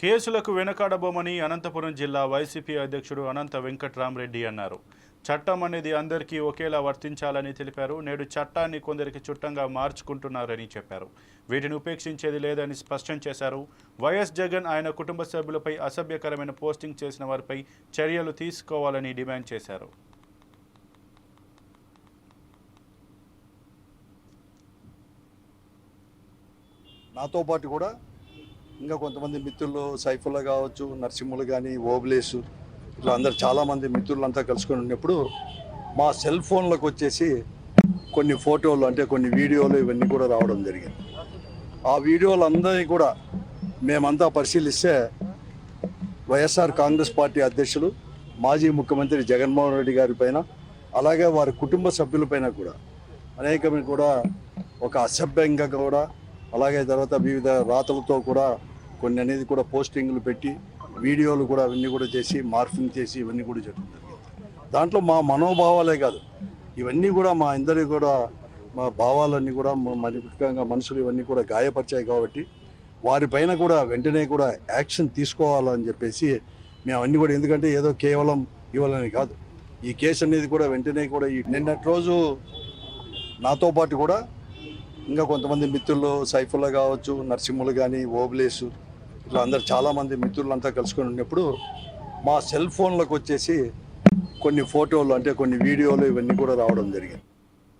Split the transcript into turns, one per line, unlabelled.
కేసులకు వెనకాడబోమని అనంతపురం జిల్లా వైసీపీ అధ్యక్షుడు అనంత వెంకట్రామరెడ్డి అన్నారు. చట్టం అనేది అందరికీ ఒకేలా వర్తించాలని తెలిపారు. నేడు చట్టాన్ని కొందరికి చుట్టంగా మార్చుకుంటున్నారని చెప్పారు. వీటిని ఉపేక్షించేది లేదని స్పష్టం చేశారు. వైఎస్ జగన్ ఆయన కుటుంబ సభ్యులపై అసభ్యకరమైన పోస్టింగ్ చేసిన వారిపై చర్యలు తీసుకోవాలని డిమాండ్ చేశారు.
నాతో పాటు కూడా ఇంకా కొంతమంది మిత్రులు సైఫుల్లా కావచ్చు నరసింహులు కానీ ఓబులేసు ఇట్లా అందరు చాలామంది మిత్రులంతా కలుసుకొని ఉన్నప్పుడు మా సెల్ ఫోన్లకు వచ్చేసి కొన్ని ఫోటోలు అంటే కొన్ని వీడియోలు ఇవన్నీ కూడా రావడం జరిగింది. ఆ వీడియోలు అందరినీ కూడా మేమంతా పరిశీలిస్తే వైఎస్ఆర్ కాంగ్రెస్ పార్టీ అధ్యక్షులు మాజీ ముఖ్యమంత్రి జగన్మోహన్ రెడ్డి గారి పైన అలాగే వారి కుటుంబ సభ్యులపైన కూడా అనేకమైన కూడా ఒక అసభ్యంగా కూడా అలాగే తర్వాత వివిధ రాతలతో కూడా కొన్ని అనేది కూడా పోస్టింగ్లు పెట్టి వీడియోలు కూడా అవన్నీ కూడా చేసి మార్ఫింగ్ చేసి ఇవన్నీ కూడా జరుగుతుంది దాంట్లో మా మనోభావాలే కాదు. ఇవన్నీ కూడా మా అందరి కూడా మా భావాలన్నీ కూడా మ- ముఖ్యంగా మనుషులు ఇవన్నీ కూడా గాయపరిచాయి కాబట్టి వారిపైన కూడా వెంటనే కూడా యాక్షన్ తీసుకోవాలని చెప్పేసి మేము అన్నీ కూడా ఎందుకంటే ఏదో కేవలం ఇవ్వాలని కాదు. ఈ కేసు అనేది కూడా వెంటనే కూడా ఈ నిన్నటి రోజు నాతో పాటు కూడా ఇంకా కొంతమంది మిత్రులు సైఫుల్లా కావచ్చు నరసింహులు కానీ ఓబులేసు ఇట్లా అందరు చాలామంది మిత్రులంతా కలుసుకొని ఉన్నప్పుడు మా సెల్ ఫోన్లకు వచ్చేసి కొన్ని ఫోటోలు అంటే కొన్ని వీడియోలు ఇవన్నీ కూడా రావడం జరిగింది.